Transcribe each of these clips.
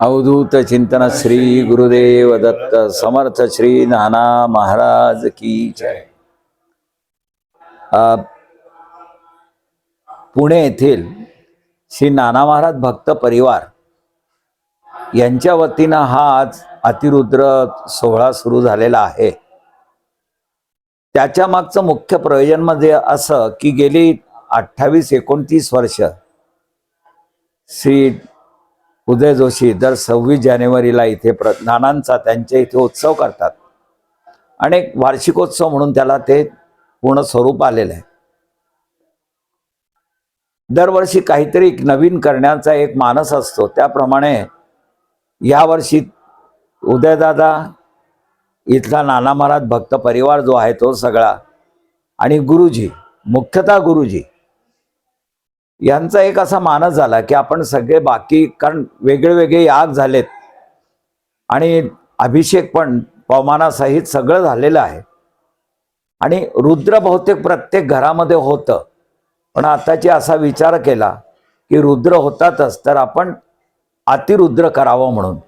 अवधूत चिंतन श्री गुरुदेव दत्त समर्थ श्री नाना महाराज की जय. पुणे येथील श्री नाना महाराज भक्त परिवार यांच्या वतीनं हा आज अतिरुद्र सोहळा सुरू झालेला आहे. त्याच्या मागचं मुख्य प्रयोजन म्हणजे असं की गेली अठ्ठावीस एकोणतीस वर्ष श्री उदय जोशी दर सव्वीस जानेवारीला इथे प्र नानांचा त्यांच्या इथे उत्सव करतात. आणि एक वार्षिकोत्सव म्हणून त्याला ते पूर्ण स्वरूप आलेलं आहे. दरवर्षी काहीतरी एक नवीन करण्याचा एक मानस असतो. त्याप्रमाणे यावर्षी उदयदादा इथला नाना महाराज भक्त परिवार जो आहे तो सगळा आणि गुरुजी मुख्यतः गुरुजी यांचा एक असा मानस झाला की आपण सगळे बाकी कारण वेगळे वेगळे याग झालेत. आणि अभिषेक पण पवमानासहित सगळं झालेलं आहे. आणि रुद्र बहुतेक प्रत्येक घरामध्ये होतं. पण आताची असा विचार केला की रुद्र होतातच तर आपण अतिरुद्र करावं म्हणून.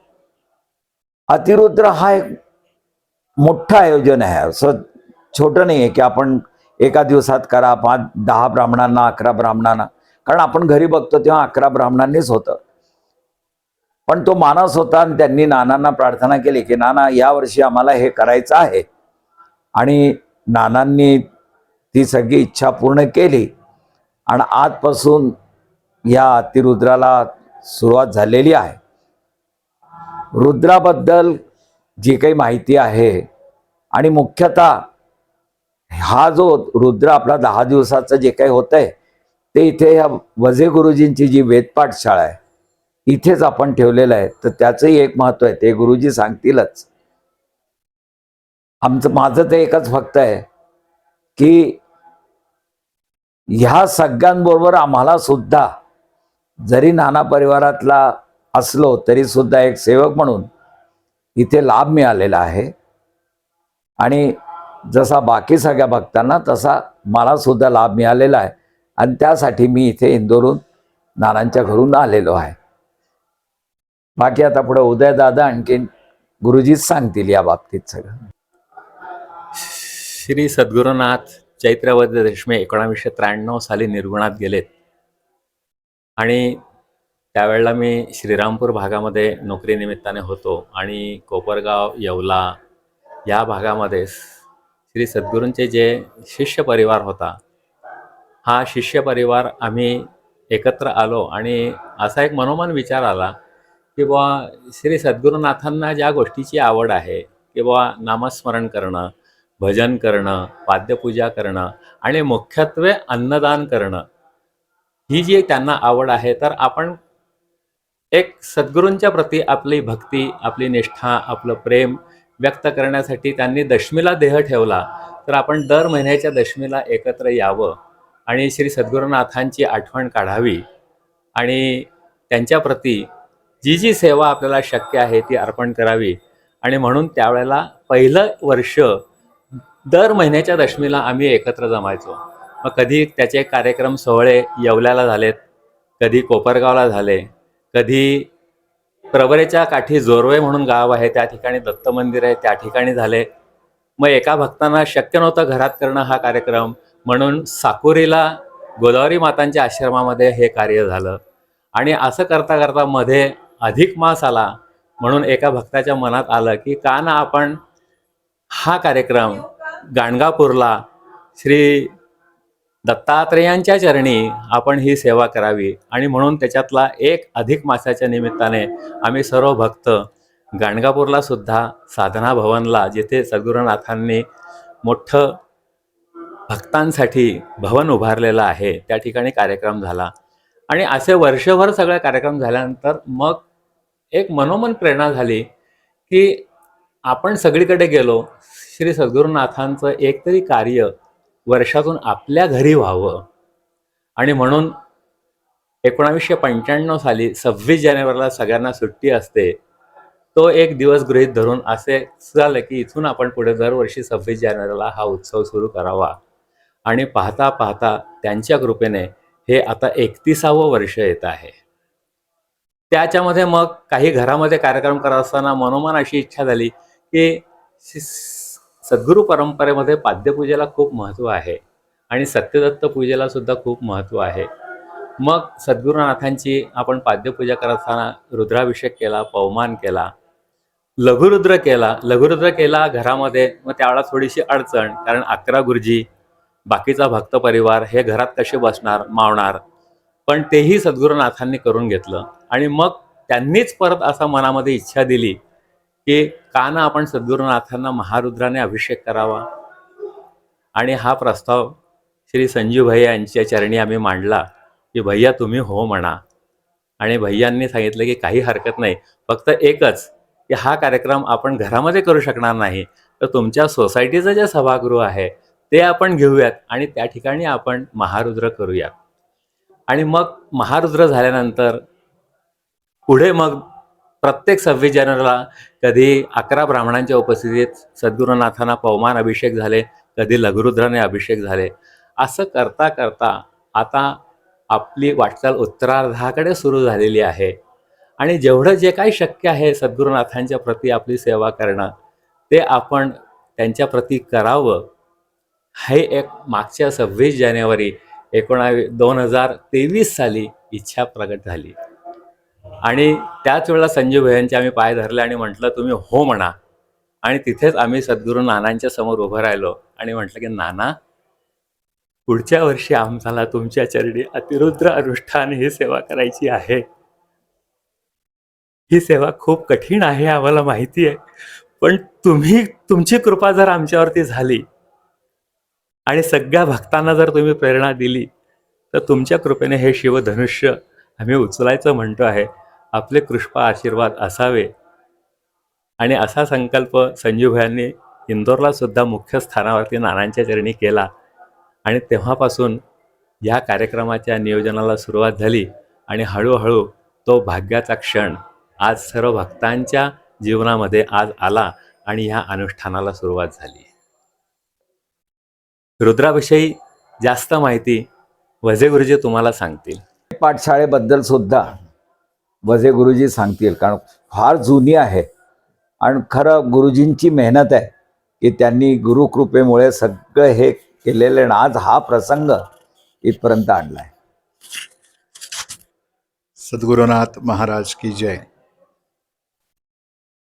अतिरुद्र हा एक मोठं आयोजन आहे. असं छोटं नाही आहे की आपण एका दिवसात करा पाच दहा ब्राह्मणांना अकरा ब्राह्मणांना. कारण आपण घरी बघतो तेव्हा अकरा ब्राह्मणांनीच होतं. पण तो मानस होता आणि त्यांनी नानांना प्रार्थना केली की नाना यावर्षी आम्हाला हे करायचं आहे. आणि नानांनी ती सगळी इच्छा पूर्ण केली. आणि आजपासून या अतिरुद्राला सुरुवात झालेली आहे. रुद्राबद्दल जी काही माहिती आहे आणि मुख्यतः हा जो रुद्र आपला दहा दिवसाचं जे काही होतंय आहे ते इथे ह्या वजे गुरुजींची जी वेदपाठ शाळा आहे इथेच आपण ठेवलेलं आहे. तर त्याचंही एक महत्त्व आहे. ते गुरुजी सांगतीलच. आमचं माझं ते एकच फक्त आहे की ह्या सगळ्यांबरोबर आम्हाला सुद्धा जरी नाना परिवारातला असलो तरी सुद्धा एक सेवक म्हणून इथे लाभ मिळालेला आहे. आणि जसा बाकी सगळ्या भक्तांना तसा मला सुद्धा लाभ मिळालेला आहे. आणि त्यासाठी मी इथे इंदोरून नानांच्या घरून आलेलो आहे. बाकी आता पुढे उदयदादा आणखीन गुरुजीच सांगतील या बाबतीत सगळं. श्री सद्गुरुनाथ चैत्रवद रेश्मे एकोणावीसशे त्र्याण्णव साली निर्गुणात गेलेत. आणि त्यावेळेला मी श्रीरामपूर भागामध्ये नोकरीनिमित्ताने होतो आणि कोपरगाव येवला या भागामध्ये श्री सद्गुरूंचे जे शिष्य परिवार होता हा शिष्य परिवार आम्ही एकत्र आलो आणि असा एक मनोमन विचार आला की बुवा श्री सद्गुरुनाथांना ज्या गोष्टीची आवड आहे की बुवा नामस्मरण करणं भजन करणं पाद्यपूजा करणं आणि मुख्यत्वे अन्नदान करणं ही जी त्यांना आवड आहे तर आपण एक सद्गुरूंच्या प्रती आपली भक्ती आपली निष्ठा आपलं प्रेम व्यक्त करण्यासाठी त्यांनी दशमीला देह ठेवला तर आपण दर महिन्याच्या दशमीला एकत्र यावं. आणि श्री सद्गुरुनाथांची आठवण काढावी. आणि त्यांच्याप्रती जी जी सेवा आपल्याला शक्य आहे ती अर्पण करावी. आणि म्हणून त्यावेळेला पहिलं वर्ष दर महिन्याच्या दशमीला आम्ही एकत्र जमायचो. मग कधी त्याचे कार्यक्रम सोहळे येवल्याला झालेत कधी कोपरगावला झाले कधी प्रवरेच्या काठी जोरवे म्हणून गाव आहे त्या ठिकाणी दत्त मंदिर आहे त्या ठिकाणी झाले. मग एका भक्तांना शक्य नव्हतं घरात करणं हा कार्यक्रम. म्हणून साकुरीला गोदावरी मातांच्या आश्रमामध्ये हे कार्य झालं. आणि असं करता करता मध्ये अधिक मास आला म्हणून एका भक्ताच्या मनात आलं की का ना आपण हा कार्यक्रम गाणगापूरला श्री दत्तात्रेयांच्या चरणी आपण ही सेवा करावी. आणि म्हणून त्याच्यातला एक अधिक मासाच्या निमित्ताने आम्ही सर्व भक्त गाणगापूरला सुद्धा साधना भवनला जिथे सद्गुरुनाथांनी मोठं भक्तांसाठी भवन उभारलेलं आहे. त्या ठिकाणी कार्यक्रम झाला. आणि असे वर्षभर सगळे कार्यक्रम झाल्यानंतर मग एक मनोमन प्रेरणा झाली की आपण सगळीकडे गेलो श्री सद्गुरुनाथांचं एकतरी कार्य वर्षातून आपल्या घरी व्हावं. आणि म्हणून एकोणावीसशे पंच्याण्णव साली सव्वीस जानेवारीला सगळ्यांना सुट्टी असते. तो एक दिवस गृहीत धरून असे झालं की इथून आपण पुढे दरवर्षी सव्वीस जानेवारीला हा उत्सव सुरू करावा. आणि पाहता पाहता त्यांच्या कृपेने हे आता एकतीसावं वर्ष येत आहे. त्याच्यामध्ये मग काही घरामध्ये कार्यक्रम करत असताना मनोमन अशी इच्छा झाली की सद्गुरु सद्गुरू परंपरेमध्ये पाद्यपूजेला खूप महत्त्व आहे आणि सत्यदत्त पूजेला सुद्धा खूप महत्त्व आहे. मग सद्गुरुनाथांची आपण पाद्यपूजा करत असताना रुद्राभिषेक केला पवमान केला लघुरुद्र केला लघुरुद्र केला घरामध्ये मग त्यावेळेला थोडीशी अडचण कारण अकरा गुरुजी बाकीचा भक्त परिवार हे घरात कसे बसणार मावणार? पण तेही सद्गुरुनाथांनी करून घेतलं. आणि मग त्यांनीच परत असा मनामध्ये इच्छा दिली की का ना आपण सद्गुरुनाथांना महारुद्राने अभिषेक करावा? आणि हा प्रस्ताव श्री संजीव भैया यांच्या चरणी आम्ही मांडला की भैया तुम्ही हो म्हणा. आणि भैयांनी सांगितलं की काही हरकत नाही. फक्त एकच की हा कार्यक्रम आपण घरामध्ये करू शकणार नाही. तर तुमच्या सोसायटीचं जे सभागृह आहे ते आपण घेऊयात आणि त्या ठिकाणी आपण महारुद्र करूयात. आणि मग महारुद्र झाल्यानंतर पुढे मग प्रत्येक सव्वीस जानेवारीला कधी अकरा ब्राह्मणांच्या उपस्थितीत सद्गुरुनाथांना पवमान अभिषेक झाले कधी लघुरुद्राने अभिषेक झाले. असं करता करता आता आपली वाटचाल उत्तरार्धाकडे सुरू झालेली आहे. आणि जेवढं जे काही शक्य आहे सद्गुरुनाथांच्या प्रती आपली सेवा करणं ते आपण त्यांच्या प्रती करावं हे एक मागच्या सव्वीस जानेवारी एकोणावी दोन हजार तेवीस साली इच्छा प्रगट झाली. आणि त्याच वेळेला संजीव भैयांचे आम्ही पाय धरले आणि म्हटलं तुम्ही हो म्हणा. आणि तिथेच आम्ही सद्गुरू नानांच्या समोर उभं राहिलो आणि म्हटलं की नाना पुढच्या वर्षी आम्हाला तुमच्या चरणी अतिरुद्र अनुष्ठान ही सेवा करायची आहे. ही सेवा खूप कठीण आहे आम्हाला माहिती आहे. पण तुम्ही तुमची कृपा जर आमच्यावरती झाली आणि सगळ्या भक्तांना जर तुम्ही प्रेरणा दिली तर तुमच्या कृपेने हे शिवधनुष्य आम्ही उचलायचं म्हणतो आहे. आपले कृष्पा आशीर्वाद असावे. आणि असा संकल्प संजीवभायांनी इंदोरला सुद्धा मुख्य स्थानावरती नानांच्या चरणी केला. आणि तेव्हापासून या कार्यक्रमाच्या नियोजनाला सुरुवात झाली आणि हळूहळू तो भाग्याचा क्षण आज सर्व भक्तांच्या जीवनामध्ये आज आला आणि ह्या अनुष्ठानाला सुरुवात झाली. रुद्राविषयी जास्त माहिती वजे गुरुजी तुम्हाला सांगतील. पाठशाळेबद्दल सुद्धा वजे गुरुजी सांगतील कारण फार जुनी आहे. आणि खरं गुरुजींची मेहनत आहे की त्यांनी गुरुकृपेमुळे सगळं हे केलेलं आहे. आणि आज हा प्रसंग इथपर्यंत आणलाय. सद्गुरुनाथ महाराज की जय.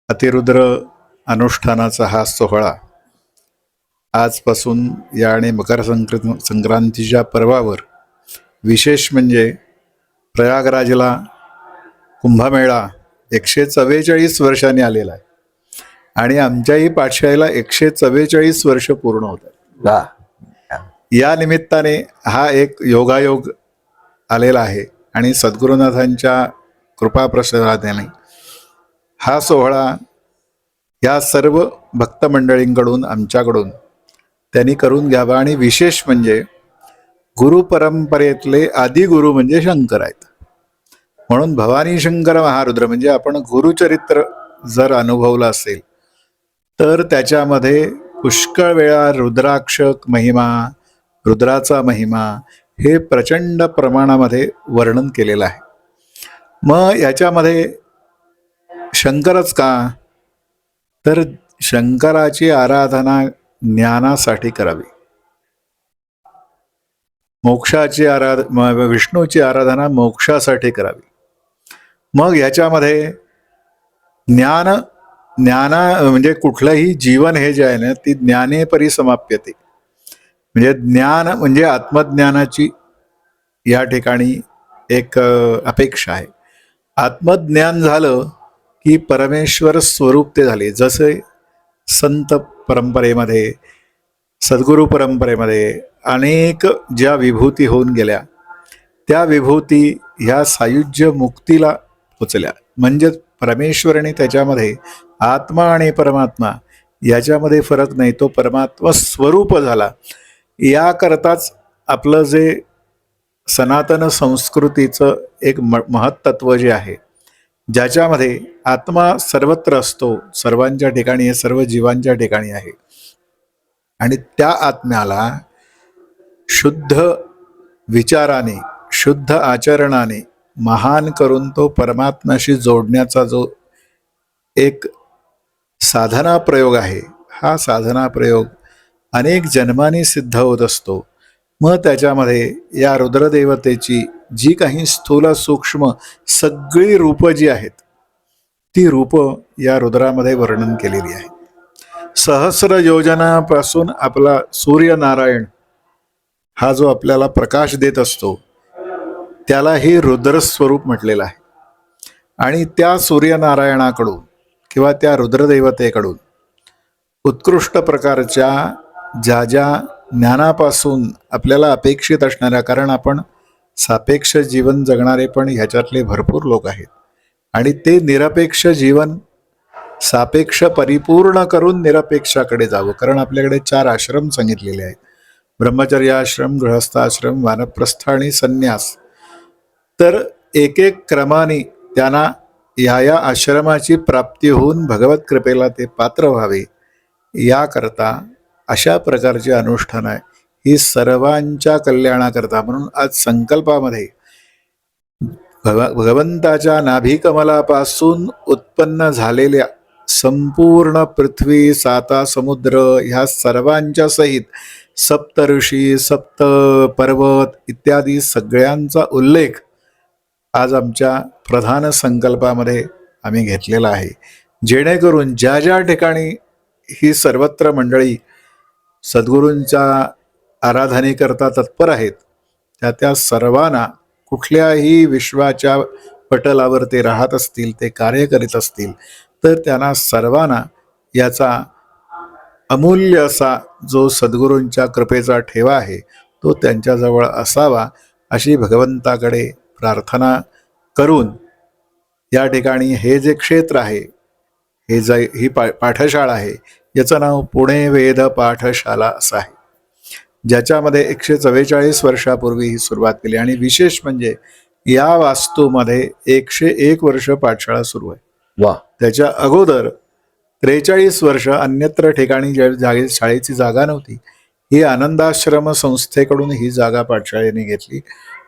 अतिरुद्र अनुष्ठानाचा हा सोहळा आजपासून या आणि मकर संक्र संक्रांतीच्या पर्वावर विशेष म्हणजे प्रयागराजला कुंभमेळा एकशे चव्वेचाळीस वर्षांनी आलेला आहे आणि आमच्याही पाठशाळेला एकशे चव्वेचाळीस वर्ष पूर्ण होत. या निमित्ताने हा एक योगायोग आलेला आहे आणि सद्गुरुनाथांच्या कृपाप्रसादाने हा सोहळा या सर्व भक्त मंडळींकडून आमच्याकडून त्यांनी करून घ्यावा. आणि विशेष म्हणजे गुरु परंपरेतले आदिगुरु म्हणजे शंकर आहेत. म्हणून भवानी शंकर महारुद्र म्हणजे आपण गुरुचरित्र जर अनुभवलं असेल तर त्याच्यामध्ये पुष्कळ वेळा रुद्राक्षक महिमा रुद्राचा महिमा हे प्रचंड प्रमाणामध्ये वर्णन केलेलं आहे. मग याच्यामध्ये शंकरच का? तर शंकराची आराधना ज्ञानासाठी करावी. मोक्षाची आराध विष्णूची आराधना मोक्षासाठी करावी. मग याच्यामध्ये ज्ञान ज्ञाना म्हणजे कुठलंही जीवन हे जे आहे ना ती ज्ञाने परिसमाप्यते म्हणजे ज्ञान म्हणजे आत्मज्ञानाची या ठिकाणी एक अपेक्षा आहे. आत्मज्ञान झालं की परमेश्वर स्वरूप ते झाले. जसे संत परंपरेमध्ये सद्गुरू परंपरेमध्ये अनेक ज्या विभूती होऊन गेल्या त्या विभूती ह्या सायुज्य मुक्तीला पोचल्या. म्हणजेच परमेश्वरने त्याच्यामध्ये आत्मा आणि परमात्मा याच्यामध्ये फरक नाही तो परमात्मा स्वरूप झाला. याकरताच आपलं जे सनातन संस्कृतीचं एक म महत्त्व जे आहे ज्याच्यामध्ये आत्मा सर्वत्र असतो सर्वांच्या ठिकाणी हे सर्व जीवांच्या ठिकाणी आहे. आणि त्या आत्म्याला शुद्ध विचाराने शुद्ध आचरणाने महान करून तो परमात्म्याशी जोडण्याचा जो एक साधना प्रयोग आहे हा साधना प्रयोग अनेक जन्माने सिद्ध होत असतो. मग त्याच्यामध्ये या रुद्रदेवतेची जी काही स्थूल सूक्ष्म सगळी रूपं जी आहेत ती रूपं या रुद्रामध्ये वर्णन केलेली आहे सहस्र योजनापासून आपला सूर्यनारायण हा जो आपल्याला प्रकाश देत असतो त्यालाही रुद्रस्वरूप म्हटलेलं आहे. आणि त्या सूर्यनारायणाकडून किंवा त्या रुद्रदेवतेकडून उत्कृष्ट प्रकारच्या ज्या ज्या ज्ञानापासून आपल्याला अपेक्षित असणाऱ्या कारण आपण सापेक्ष जीवन जगणारे पण ह्याच्यातले भरपूर लोक आहेत. आणि ते निरपेक्ष जीवन सापेक्ष परिपूर्ण करून निरपेक्षाकडे जावं. कारण आपल्याकडे चार आश्रम सांगितलेले आहेत. ब्रह्मचर्य आश्रम गृहस्थाश्रम वानप्रस्थ आणि संन्यास. तर एक एक क्रमाने त्यांना या या आश्रमाची प्राप्ती होऊन भगवत कृपेला ते पात्र व्हावे याकरता अशा प्रकारचे अनुष्ठान आहे. ही सर्वांच्या कल्याणाकरता. म्हणून आज संकल्पामध्ये भगवंताच्या नाभिकमलापासून उत्पन्न झालेल्या संपूर्ण पृथ्वी साता समुद्र ह्या सर्वांच्या सहित सप्त ऋषी सप्त पर्वत इत्यादी सगळ्यांचा उल्लेख आज आमच्या प्रधान संकल्पामध्ये आम्ही घेतलेला आहे. जेणेकरून ज्या ज्या ठिकाणी ही सर्वत्र मंडळी सद्गुरूंच्या आराधनेकरता तत्पर आहेत. त्या त्या सर्वांना कुठल्याही विश्वाच्या पटलावर ते राहत असतील ते कार्य करीत असतील तर त्यांना सर्वांना याचा अमूल्य असा जो सद्गुरूंच्या कृपेचा ठेवा आहे तो त्यांच्याजवळ असावा अशी भगवंताकडे प्रार्थना करून या ठिकाणी हे जे क्षेत्र आहे हे जे ही पा पाठशाळा आहे याचं नाव पुणे वेद पाठशाला असं आहे. ज्याच्यामध्ये एकशे चव्वेचाळीस वर्षापूर्वी ही सुरुवात केली. आणि विशेष म्हणजे या वास्तूमध्ये एकशे एक वर्ष पाठशाळा सुरू आहे. वा. त्याच्या अगोदर त्रेचाळीस वर्ष अन्यत्र ठिकाणी ज्या जागे शाळेची जागा नव्हती ही आनंदाश्रम संस्थेकडून ही जागा पाठशाळेने घेतली.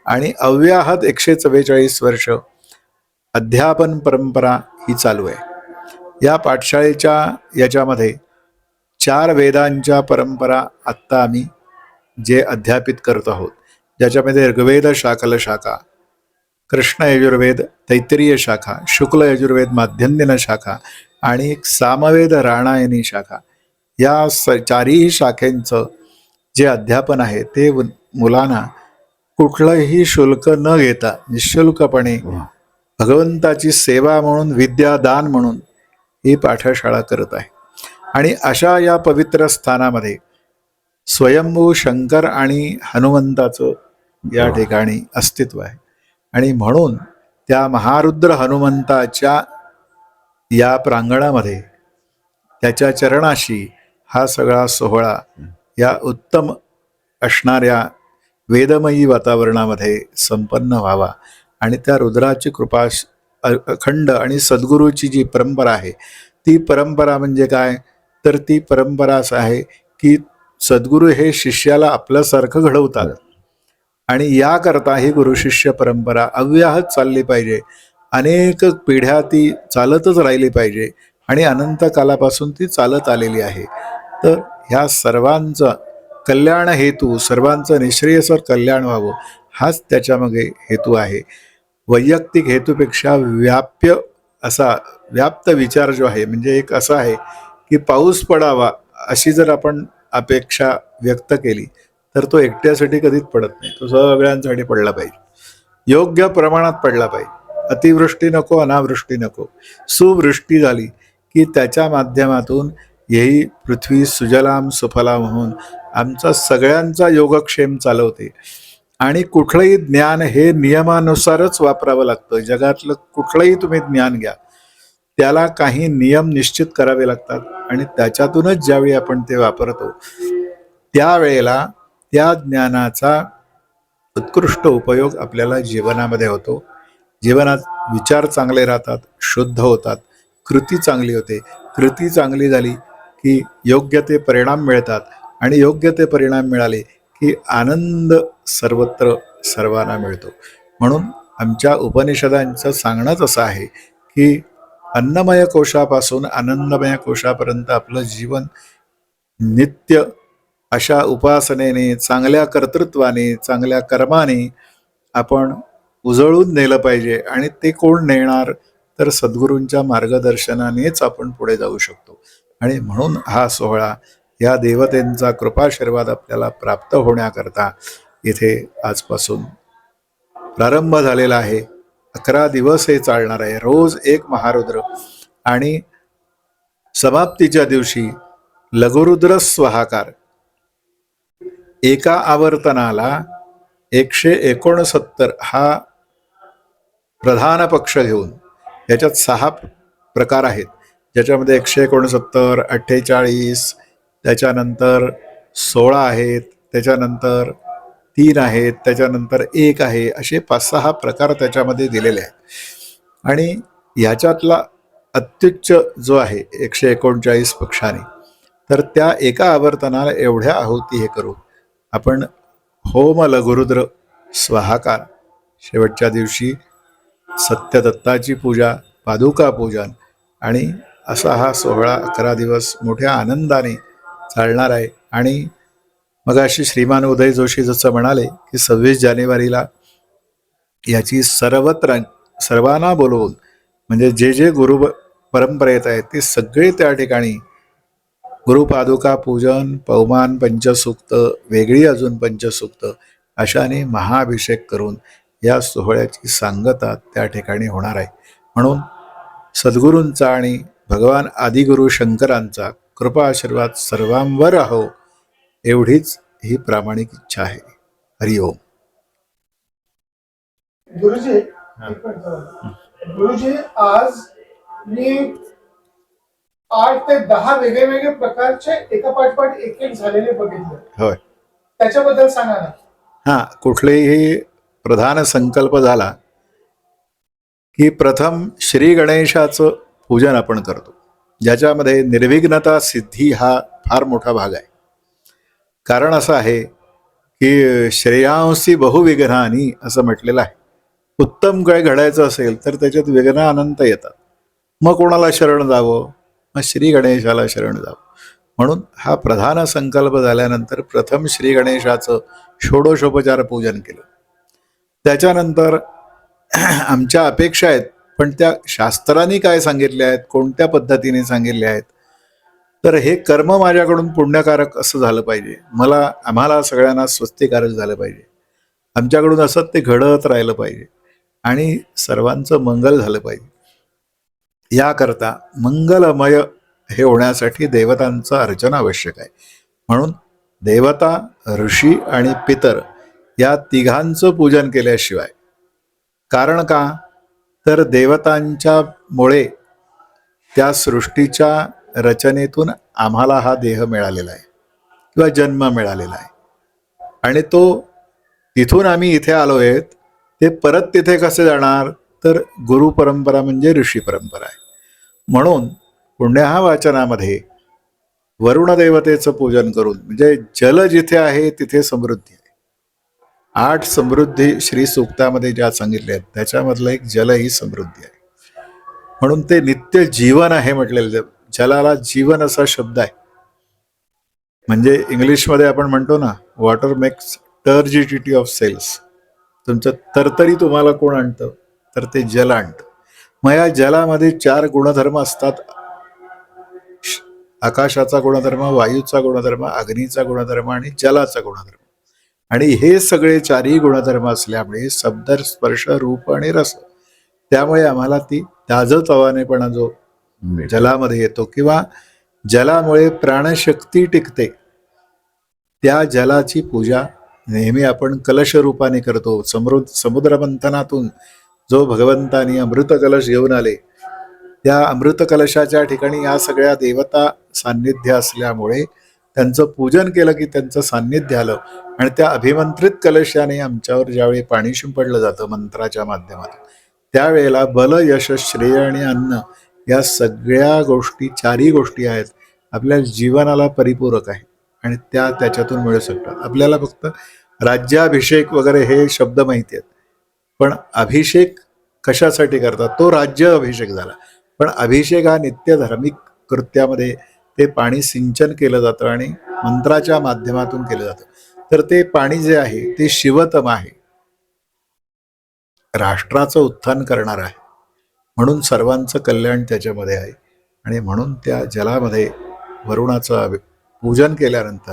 आणि अव्याहत एकशे चव्वेचाळीस वर्ष अध्यापन परंपरा ही चालू आहे. या पाठशाळेच्या याच्यामध्ये चार वेदांच्या परंपरा आत्ता आम्ही जे अध्यापित करत आहोत. ज्याच्यामध्ये ऋग्वेद शाकल शाखा कृष्ण यजुर्वेद तैत्तिरीय शाखा शुक्ल यजुर्वेद माध्यन्दिन शाखा आणि एक सामवेद राणायनी शाखा. या स चारही शाखेंचं जे अध्यापन आहे ते मुलांना कुठलंही शुल्क न घेता निशुल्कपणे. भगवंताची सेवा म्हणून विद्यादान म्हणून ही पाठशाळा करत आहे. आणि अशा या पवित्र स्थानामध्ये स्वयंभू शंकर आणि हनुमंताचं या ठिकाणी अस्तित्व आहे. आणि म्हणून त्या महारुद्र हनुमंताच्या या प्रांगणामध्ये त्याच्या चरणाशी हा सगळा सोहळा या उत्तम असणाऱ्या वेदमयी वातावरणामध्ये संपन्न व्हावा. आणि त्या रुद्राची कृपा अखंड आणि सद्गुरूची जी परंपरा आहे ती परंपरा म्हणजे काय? तर ती परंपरा असं आहे की सद्गुरू हे शिष्याला आपल्यासारखं घडवतात. आणि याकरता ही गुरु शिष्य परंपरा अव्याहत चालली पाहिजे. अनेक पिढ्या ती चालतच राहिली पाहिजे आणि अनंत कालापासून ती चालत आलेली आहे. तर ह्या सर्वांचं कल्याण हेतू सर्वांचं निश्रेयसर कल्याण व्हावं हाच त्याच्यामागे हेतू आहे. वैयक्तिक हेतूपेक्षा व्याप्य असा व्याप्त विचार जो आहे म्हणजे एक असा आहे की पाऊस पडावा अशी जर आपण अपेक्षा व्यक्त केली तर तो एकट्यासाठी कधीच पडत नाही. तो सगळ्यांसाठी पडला पाहिजे. योग्य प्रमाणात पडला पाहिजे. अतिवृष्टी नको अनावृष्टी नको. सुवृष्टी झाली की त्याच्या माध्यमातून येही पृथ्वी सुजलाम सुफलाम होऊन आमचा सगळ्यांचा योगक्षेम चालवते. आणि कुठलंही ज्ञान हे नियमानुसारच वापरावं लागतं. जगातलं कुठलंही तुम्ही ज्ञान घ्या. त्याला काही नियम निश्चित करावे लागतात. आणि त्याच्यातूनच ज्यावेळी आपण ते वापरतो त्यावेळेला त्या ज्ञानाचा उत्कृष्ट उपयोग आपल्याला जीवनामध्ये होतो. जीवनात विचार चांगले राहतात शुद्ध होतात कृती चांगली होते. कृती चांगली झाली की योग्य ते परिणाम मिळतात आणि योग्य ते परिणाम मिळाले की आनंद सर्वत्र सर्वांना मिळतो. म्हणून आमच्या उपनिषदांचं सांगणंच असं आहे की अन्नमय कोशापासून आनंदमय कोशापर्यंत आपलं जीवन नित्य अशा उपासनेने चांगल्या कर्तृत्वाने चांगल्या कर्माने आपण उजळून नेलं पाहिजे आणि ते कोण नेणार तर सद्गुरूंच्या मार्गदर्शनानेच आपण पुढे जाऊ शकतो. आणि म्हणून हा सोहळा या देवतेंचा कृपाशीर्वाद आपल्याला प्राप्त होण्याकरता इथे आजपासून प्रारंभ झालेला आहे. अकरा दिवस हे चालणार आहे. रोज एक महारुद्र. आणि समाप्तीच्या दिवशी लघुरुद्र स्वाहाकार. एका आवर्तनाला एकशे एकोणसत्तर हा प्रधान पक्ष घेऊन याच्यात सहा प्रकार आहेत. ज्याच्यामध्ये एकशे एकोणसत्तर अठ्ठेचाळीस त्याच्यानंतर सोळा आहेत त्याच्यानंतर तीन आहेत त्याच्यानंतर एक आहे असे पाच सहा प्रकार त्याच्यामध्ये दिलेले आहेत. आणि ह्याच्यातला अत्युच्च जो आहे एकशे एकोणचाळीस पक्षाने तर त्या एका आवर्तनाला एवढ्या आहुती हे करू. आपण होम लघुरुद्र स्वाहाकार शेवटच्या दिवशी सत्यदत्ताची पूजा पादुका पूजन आणि असा हा सोहळा अकरा दिवस मोठ्या आनंदाने चालणार आहे. आणि मग अशी श्रीमान उदय जोशी जसं म्हणाले की सव्वीस जानेवारीला याची सर्वत्र सर्वांना बोलवून म्हणजे जे जे गुरु परंपरेत आहेत ते सगळे त्या ठिकाणी गुरुपादुका पूजन पवमान पंचसूक्त वेगळी अजून पंचसूक्त अशाने महाअभिषेक करून या सोहळ्याची सांगता त्या ठिकाणी होणार आहे. म्हणून सद्गुरूंचा आणि भगवान आदिगुरु शंकरांचा कृपा आशीर्वाद सर्वांवर राहो एवढीच ही प्रामाणिक इच्छा आहे. हरिओम गुरुजी. गुरुजी आज मी आठ ते दहा वेगळे वेगळे प्रकारचे एका पाठपाठ एक एक झालेले बघितले. होय. त्याच्याबद्दल सांगा ना. हां कुठलेही प्रधान संकल्प झाला की प्रथम श्री गणेशाचं पूजन आपण करतो. ज्याच्यामध्ये निर्विघ्नता सिद्धी हा फार मोठा भाग आहे. कारण असं आहे की श्रेयांसी बहुविघ्नानी असं म्हटलेलं आहे. उत्तम काय घडायचं असेल तर त्याच्यात विघ्न अनंत येतात. मग कोणाला शरण जावं? मग श्री गणेशाला शरण जावं. म्हणून हा प्रधान संकल्प झाल्यानंतर प्रथम श्री गणेशाचं षोडशोपचार पूजन केलं. त्याच्यानंतर आमच्या अपेक्षा आहेत पण त्या शास्त्रांनी काय सांगितल्या आहेत? कोणत्या पद्धतीने सांगितल्या आहेत? तर हे कर्म माझ्याकडून पुण्यकारक असं झालं पाहिजे. मला आम्हाला सगळ्यांना स्वस्तिकारक झालं पाहिजे. आमच्याकडून असं ते घडत राहिलं पाहिजे. आणि सर्वांचं मंगल झालं पाहिजे. याकरता मंगलमय हे होण्यासाठी देवतांचं अर्चन आवश्यक आहे. म्हणून देवता ऋषी आणि पितर या तिघांचं पूजन केल्याशिवाय. कारण का? तर देवतांच्यामुळे त्या सृष्टीच्या रचनेतून आम्हाला हा देह मिळालेला आहे किंवा जन्म मिळालेला आहे. आणि तो तिथून आम्ही इथे आलो आहेत ते परत तिथे कसे जाणार? तर गुरु परंपरा म्हणजे ऋषी परंपरा आहे. म्हणून पुण्या वाचनामध्ये वरुण देवतेचं पूजन करून म्हणजे जल जिथे आहे तिथे समृद्धी आहे. आठ समृद्धी श्री सूक्तामध्ये ज्या सांगितल्या आहेत त्याच्यामधलं एक जल ही समृद्धी आहे. म्हणून ते नित्य जीवन आहे म्हटलेलं जलाला जीवन असा शब्द आहे. म्हणजे इंग्लिशमध्ये आपण म्हणतो ना water makes turgidity of cells तुमचं तरतरी तुम्हाला कोण आणतं? तर ते जल आणतं. मग या जलामध्ये चार गुणधर्म असतात. आकाशाचा गुणधर्म वायूचा गुणधर्म अग्नीचा गुणधर्म आणि जलाचा गुणधर्म. आणि हे सगळे चारही गुणधर्म असल्यामुळे शब्द स्पर्श रूप आणि रस. त्यामुळे आम्हाला ती ताजतवानेपणा जो जलामध्ये येतो किंवा जलामुळे प्राणशक्ती टिकते. त्या जलाची पूजा नेहमी आपण कलश रूपाने करतो. समृद्ध समुद्रमंथनातून जो भगवंतानी अमृत कलश घेऊन आले त्या अमृत कलशाच्या ठिकाणी या सगळ्या देवता सान्निध्य असल्यामुळे त्यांचं पूजन केलं की त्यांचं सान्निध्य आलं आणि त्या अभिमंत्रित कलशाने आमच्यावर ज्यावेळी पाणी शिंपडलं जातं मंत्राच्या माध्यमातून त्यावेळेला बल यश श्रेय आणि अन्न या सगळ्या गोष्टी चारही गोष्टी आहेत आपल्या जीवनाला परिपूरक आहे. आणि त्या त्याच्यातून मिळू शकतात. आपल्याला फक्त राज्याभिषेक वगैरे हे शब्द माहिती आहेत. पण अभिषेक कशासाठी करतात? तो राज्य अभिषेक झाला. पण अभिषेक हा नित्य धार्मिक कृत्यामध्ये ते पाणी सिंचन केलं जातं आणि मंत्राच्या माध्यमातून केलं जातं. तर ते पाणी जे आहे ते शिवतम आहे. राष्ट्राचं उत्थान करणार आहे. म्हणून सर्वांचं कल्याण त्याच्यामध्ये आहे. आणि म्हणून त्या जलामध्ये वरुणाचं पूजन केल्यानंतर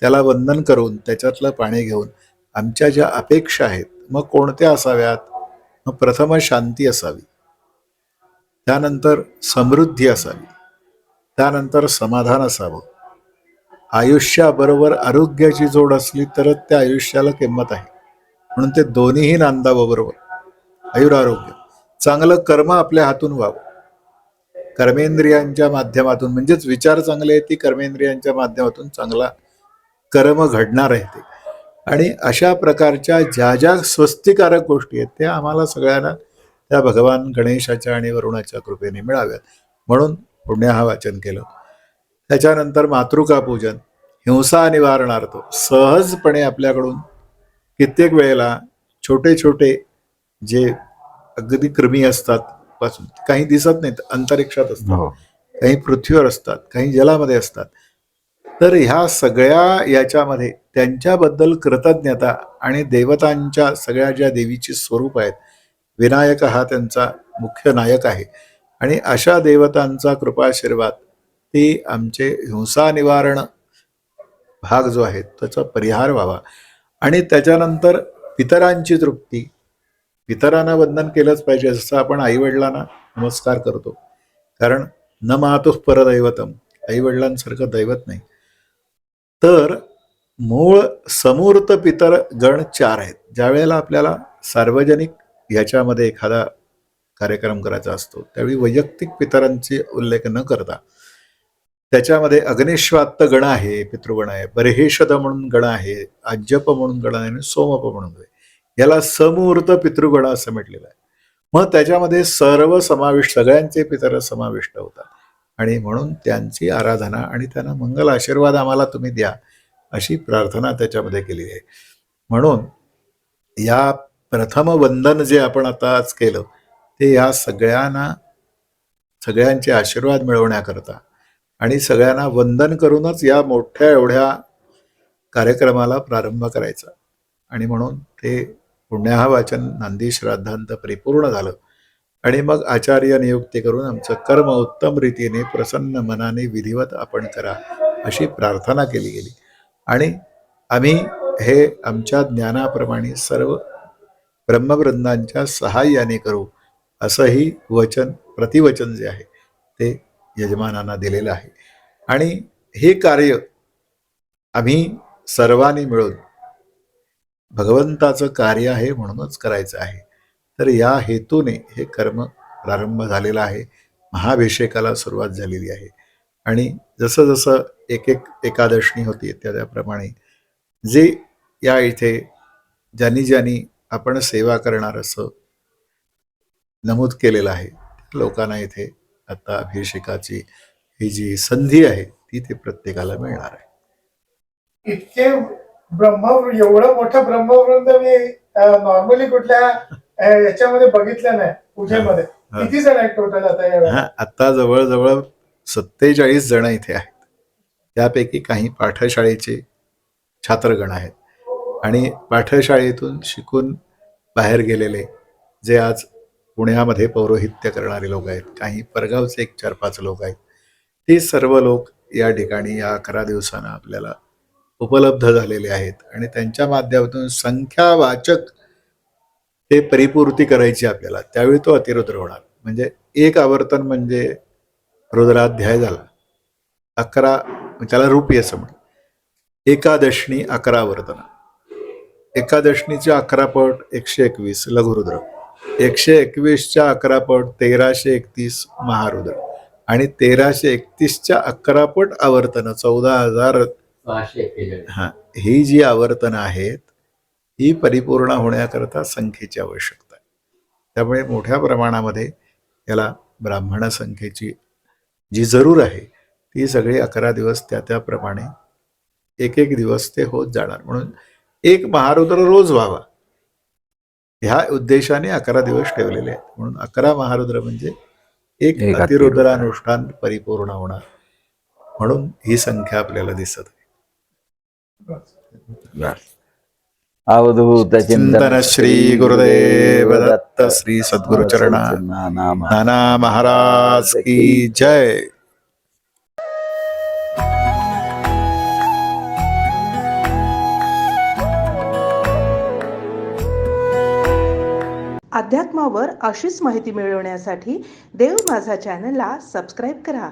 त्याला वंदन करून त्याच्यातलं पाणी घेऊन आमच्या ज्या अपेक्षा आहेत मग कोणत्या असाव्यात? मग प्रथम शांती असावी. त्यानंतर समृद्धी असावी. त्यानंतर समाधान असावं. आयुष्याबरोबर आरोग्याची जोड असली तरच त्या आयुष्याला किंमत आहे. म्हणून ते दोन्हीही नांदावं बरोबर. आयुरारोग्य. चांगलं कर्म आपल्या हातून व्हावं. कर्मेंद्रियांच्या माध्यमातून म्हणजेच विचार चांगले आहेत ती कर्मेंद्रियांच्या माध्यमातून चांगला कर्म घडणार आहे ते. आणि अशा प्रकारच्या ज्या ज्या स्वस्तिकारक गोष्टी आहेत त्या आम्हाला सगळ्यांना त्या भगवान गणेशाच्या आणि वरुणाच्या कृपेने मिळाव्यात. म्हणून पुण्याहा वाचन केलं. त्याच्यानंतर मातृका पूजन हिंसा निवारणार्थ सहजपणे आपल्याकडून कित्येक वेळेला छोटे छोटे जे अगदी कृमी असतात पासून. काही दिसत नाहीत अंतरिक्षात असतात. हो. काही पृथ्वीवर असतात काही जलामध्ये असतात. तर ह्या सगळ्या याच्यामध्ये त्यांच्याबद्दल कृतज्ञता आणि देवतांच्या सगळ्या ज्या देवीची स्वरूप आहेत विनायक हा त्यांचा मुख्य नायक आहे. आणि अशा देवतांचा कृपाशीर्वाद ती आमचे हिंसा निवारण भाग जो आहे त्याचा परिहार व्हावा. आणि त्याच्यानंतर पितरांची तृप्ती पितरांना वंदन केलंच पाहिजे जसं आपण आईवडिलांना नमस्कार करतो. कारण न मातुः परदैवतम आईवडिलांसारखं दैवत नाही. तर मूळ समूर्त पितर गण चार आहेत. ज्या वेळेला आपल्याला सार्वजनिक ह्याच्यामध्ये एखादा कार्यक्रम करायचा असतो त्यावेळी वैयक्तिक पितरांचे उल्लेख न करता. त्याच्यामध्ये अग्निश्वात्त गण आहे पितृगण आहे बरहेशद म्हणून गण आहे आज्यप म्हणून गण आहे आणि सोमप म्हणून आहे. याला समूर्त पितृगण असं म्हटलेलं आहे. मग त्याच्यामध्ये सर्व समाविष्ट सगळ्यांचे पितर समाविष्ट होतात. आणि म्हणून त्यांची आराधना आणि त्यांना मंगल आशीर्वाद आम्हाला तुम्ही द्या अशी प्रार्थना त्याच्यामध्ये केली आहे. म्हणून या प्रथम वंदन जे आपण आता आज केलं ते या सगळ्यांना सगळ्यांचे आशीर्वाद मिळवण्याकरता आणि सगळ्यांना वंदन करूनच या मोठ्या एवढ्या कार्यक्रमाला प्रारंभ करायचा. आणि म्हणून ते पुण्याहा वाचन नांदी श्राद्धांत परिपूर्ण झालं. आणि मग आचार्य नियुक्ती करून आमचं कर्म उत्तम रीतीने प्रसन्न मनाने विधिवत आपण करा अशी प्रार्थना केली गेली. आणि आम्ही हे आमच्या ज्ञानाप्रमाणे सर्व ब्रह्मवृंदांच्या सहाय्याने करू असंही वचन प्रतिवचन जे आहे ते यजमानांना दिलेलं आहे. आणि हे कार्य आम्ही सर्वांनी मिळून भगवंताचं कार्य आहे म्हणूनच करायचं आहे. तर या हेतूने हे कर्म प्रारंभ झालेला आहे. महाभिषेकाला सुरुवात झालेली आहे. आणि जसं जसं एक एक एकादशनी होती त्या त्याप्रमाणे जे या इथे ज्यांनी ज्यांनी आपण सेवा करणार असं नमूद केलेलं आहे लोकांना इथे आता अभिषेकाची ही जी संधी आहे ती ते प्रत्येकाला मिळणार आहे. इतके ब्रह्म एवढं मोठं ब्रह्मवृंद मी नॉर्मली कुठल्या याच्यामध्ये बघितलं नाही पूजेमध्ये. किती जण आहेत टोटल आता या आता जवळजवळ सत्तेचाळीस जण इथे आहेत. त्यापैकी काही पाठशाळेचे छात्रगण आहेत. आणि पाठशाळेतून शिकून बाहेर गेलेले जे आज पुण्यामध्ये पौरोहित्य करणारे लोक आहेत काही परगावचे एक चार पाच लोक आहेत ते सर्व लोक या ठिकाणी या अकरा दिवसांना आपल्याला उपलब्ध झालेले आहेत. आणि त्यांच्या माध्यमातून संख्यावाचक ते परिपूर्ती करायची आपल्याला. त्यावेळी तो अतिरुद्र होणार. म्हणजे एक आवर्तन म्हणजे रुद्राध्याय झाला. अकरा त्याला रूपी असं म्हणतात एकादशनी अकरा आवर्तन. एकादशनीचे अकरा पट एकशे एकवीस लघुरुद्र. एकशे एकवीसच्या अकरा पट तेराशे एकतीस महारुद्र. आणि तेराशे एकतीसच्या अकरा पट आवर्तन. चौदा हजार हा ही जी आवर्तनं आहेत ही परिपूर्ण होण्याकरता संख्येची आवश्यकता आहे. त्यामुळे मोठ्या प्रमाणामध्ये याला ब्राह्मण संख्येची जी जरूर आहे ती सगळी अकरा दिवस त्या त्याप्रमाणे एक एक दिवस ते होत जाणार. म्हणून एक महारुद्र रोज व्हावा. ह्या उद्देशाने अकरा दिवस ठेवलेले आहेत. म्हणून अकरा महारुद्र म्हणजे एक एक अतिरुद्रानुष्ठान परिपूर्ण होणार. म्हणून ही संख्या आपल्याला दिसत आहे. अवधूत चिंतन श्री गुरुदेव दत्त श्री सद्गुरु चरणा नाम नाना महाराज की जय। अध्यात्मावर अशीच माहिती मिळवण्यासाठी देव माझा चॅनलला सबस्क्राईब करा.